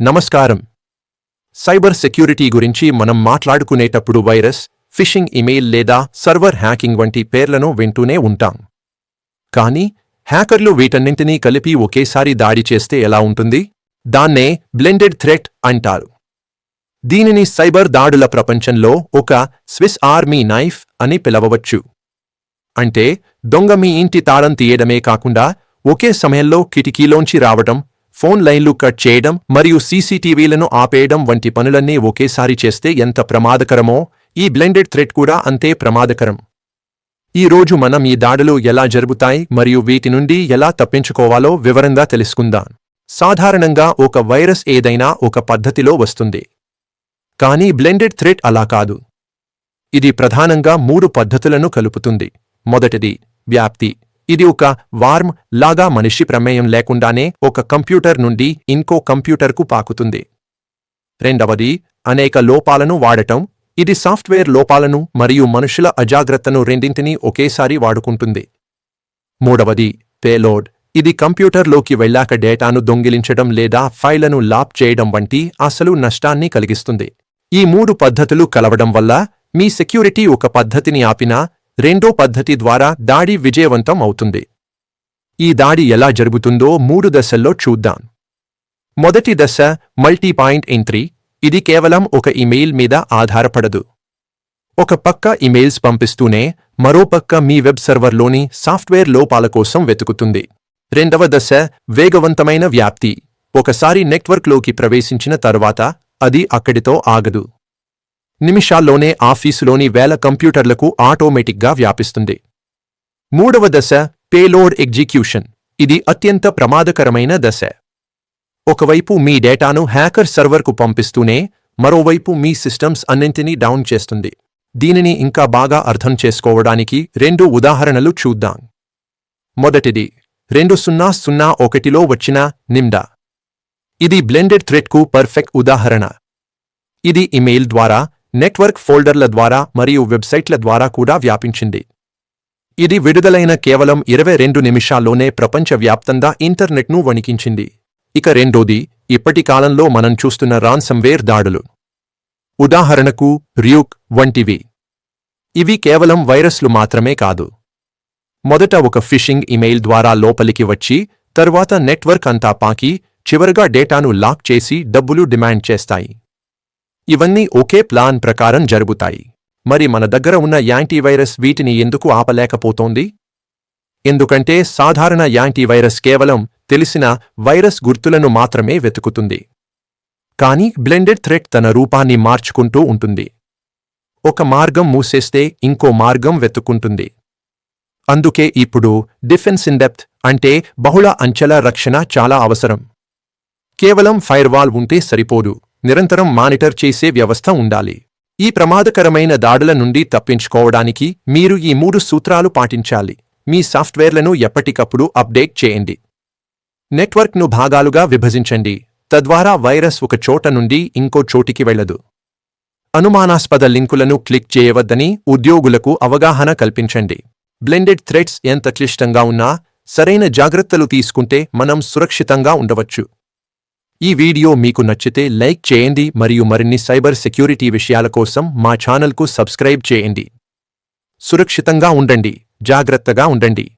నమస్కారం. Cyber security గురించి మనం మాట్లాడుకునేటప్పుడు వైరస్ ఫిషింగ్ ఇమెయిల్ లేదా సర్వర్ హ్యాకింగ్ వంటి పేర్లను వింటూనే ఉంటాం. కానీ హ్యాకర్లు వీటన్నింటినీ కలిపి ఒకేసారి దాడి చేస్తే ఎలా ఉంటుంది? దాన్నే బ్లెండెడ్ థ్రెట్ అంటారు. దీనిని సైబర్ దాడుల ప్రపంచంలో ఒక స్విస్ ఆర్మీ నైఫ్ అని పిలవవచ్చు. అంటే దొంగ మీ ఇంటి తాళం తీయడమే కాకుండా ఒకే సమయంలో కిటికీలోంచి రావడం ఫోన్ లైన్లు కట్ చేయడం మరియు సీసీటీవీలను ఆపేయడం వంటి పనులన్నీ ఒకేసారి చేస్తే ఎంత ప్రమాదకరమో ఈ బ్లెండెడ్ థ్రెట్ కూడా అంతే ప్రమాదకరం. ఈ రోజు మనం ఈ దాడులు ఎలా జరుగుతాయి మరియు వీటి నుండి ఎలా తప్పించుకోవాలో వివరంగా తెలుసుకుందాం. సాధారణంగా ఒక వైరస్ ఏదైనా ఒక పద్ధతిలో వస్తుంది. కానీ బ్లెండెడ్ థ్రెట్ అలా కాదు. ఇది ప్రధానంగా మూడు పద్ధతులను కలుపుతుంది. మొదటిది వ్యాప్తి. ఇది ఒక వార్మ్ లాగా మనిషి ప్రమేయం లేకుండానే ఒక కంప్యూటర్ నుండి ఇంకో కంప్యూటర్కు పాకుతుంది. రెండవది అనేక లోపాలను వాడటం. ఇది సాఫ్ట్వేర్ లోపాలను మరియు మనుషుల అజాగ్రత్తను రెండింటినీ ఒకేసారి వాడుకుంటుంది. మూడవది పేలోడ్. ఇది కంప్యూటర్లోకి వెళ్ళాక డేటాను దొంగిలించడం లేదా ఫైళ్ళను లాప్ చేయడం వంటి అసలు నష్టాన్ని కలిగిస్తుంది. ఈ మూడు పద్ధతులు కలవడం వల్ల మీ సెక్యూరిటీ ఒక పద్ధతిని ఆపినా రెండో పద్ధతి ద్వారా దాడి విజయవంతం అవుతుంది. ఈ దాడి ఎలా జరుగుతుందో మూడు దశల్లో చూద్దాం. మొదటి దశ మల్టీ పాయింట్ ఎంట్రీ. ఇది కేవలం ఒక ఇమెయిల్ మీద ఆధారపడదు. ఒక పక్క ఇమెయిల్స్ పంపిస్తూనే మరోపక్క మీ వెబ్ సర్వర్లోని సాఫ్ట్వేర్ లోపాల కోసం వెతుకుతుంది. రెండవ దశ వేగవంతమైన వ్యాప్తి. ఒకసారి నెట్వర్క్లోకి ప్రవేశించిన తర్వాత అది అక్కడితో ఆగదు. నిమిషాల్లోనే ఆఫీసులోని వేల కంప్యూటర్లకు ఆటోమేటిక్గా వ్యాపిస్తుంది. మూడవ దశ పేలోడ్ ఎగ్జిక్యూషన్. ఇది అత్యంత ప్రమాదకరమైన దశ. ఒకవైపు మీ డేటాను హ్యాకర్ సర్వర్కు పంపిస్తూనే మరోవైపు మీ సిస్టమ్స్ అన్నింటినీ డౌన్ చేస్తుంది. దీనిని ఇంకా బాగా అర్థం చేసుకోవడానికి రెండు ఉదాహరణలు చూద్దాం. మొదటిది రెండు సున్నా సున్నా ఒకటిలో వచ్చిన నిమ్డా. ఇది బ్లెండెడ్ థ్రెడ్కు పర్ఫెక్ట్ ఉదాహరణ. ఇది ఇమెయిల్ ద్వారా నెట్వర్క్ ఫోల్డర్ల ద్వారా మరియు వెబ్సైట్ల ద్వారా కూడా వ్యాపించింది. ఇది విడుదలైన కేవలం ఇరవై రెండు నిమిషాల్లోనే ప్రపంచవ్యాప్తంగా ఇంటర్నెట్ను వణికించింది. ఇక రెండోది ఇప్పటి కాలంలో మనం చూస్తున్న రాన్సమ్వేర్ దాడులు. ఉదాహరణకు ర్యూక్ వంటివి. ఇవి కేవలం వైరస్లు మాత్రమే కాదు. మొదట ఒక ఫిషింగ్ ఇమెయిల్ ద్వారా లోపలికి వచ్చి తరువాత నెట్వర్క్ అంతా పాకి చివరగా డేటాను లాక్ చేసి డబ్బులు డిమాండ్ చేస్తాయి. ఇవన్నీ ఒకే ప్లాన్ ప్రకారం జరుగుతాయి. మరి మన దగ్గర ఉన్న యాంటీవైరస్ వీటిని ఎందుకు ఆపలేకపోతోంది? ఎందుకంటే సాధారణ యాంటీవైరస్ కేవలం తెలిసిన వైరస్ గుర్తులను మాత్రమే వెతుకుతుంది. కానీ బ్లెండెడ్ థ్రెట్ తన రూపాన్ని మార్చుకుంటూ ఉంటుంది. ఒక మార్గం మూసేస్తే ఇంకో మార్గం వెతుక్కుంటుంది. అందుకే ఇప్పుడు డిఫెన్స్ ఇన్ డెప్త్ అంటే బహుళ అంచెల రక్షణ చాలా అవసరం. కేవలం ఫైర్వాల్ ఉంటే సరిపోదు. నిరంతరం మానిటర్ చేసే వ్యవస్థ ఉండాలి. ఈ ప్రమాదకరమైన దాడుల నుండి తప్పించుకోవడానికి మీరు ఈ మూడు సూత్రాలు పాటించాలి. మీ సాఫ్ట్వేర్లను ఎప్పటికప్పుడు అప్డేట్ చేయండి. నెట్వర్క్ను భాగాలుగా విభజించండి. తద్వారా వైరస్ ఒక చోట నుండి ఇంకో చోటికి వెళ్ళదు. అనుమానాస్పద లింకులను క్లిక్ చేయవద్దని ఉద్యోగులకు అవగాహన కల్పించండి. బ్లెండెడ్ థ్రెడ్స్ ఎంత క్లిష్టంగా ఉన్నా సరైన జాగ్రత్తలు తీసుకుంటే మనం సురక్షితంగా ఉండవచ్చు. ఈ వీడియో మీకు నచ్చితే లైక్ చేయండి మరియు మరిన్ని సైబర్ సెక్యూరిటీ విషయాల కోసం మా ఛానల్కు సబ్స్క్రైబ్ చేయండి. సురక్షితంగా ఉండండి. జాగ్రత్తగా ఉండండి.